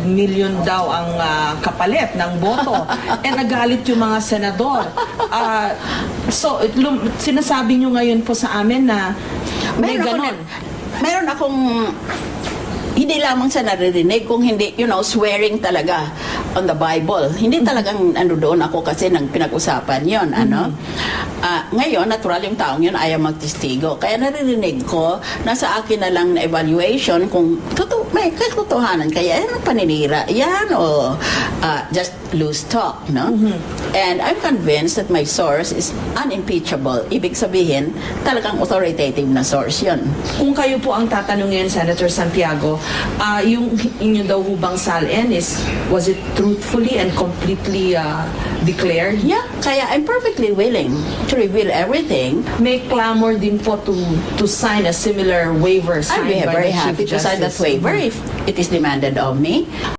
100 million daw ang ah, kapalit ng boto. eh nagalit yung mga senador. Ah, so, lum- sinasabi nyo ngayon po sa amin na may Meron ako ganon. na- meron akong hindi lamang sa naririnig, kung hindi, you know, swearing talaga on the Bible. Hindi talagang ano doon ako kasi nang pinag-usapan yon ano. Ah, ngayon, natural yung taong yun ayaw magtestigo. Kaya naririnig ko, nasa akin na lang na evaluation kung totoo, may katotohanan kaya yan ang paninira. Yan o ah, just loose talk, no? And I'm convinced that my source is unimpeachable. Ibig sabihin, talagang authoritative na source yun. Kung kayo po ang tatanungin, Senator Santiago, ah, yung inyo daw hubang salin is, was it truthfully and completely ah, declared? Yeah, kaya I'm perfectly willing to reveal everything. May clamor din po to to sign a similar waiver I'd signed be by very the Chief happy to sign that waiver if it is demanded of me.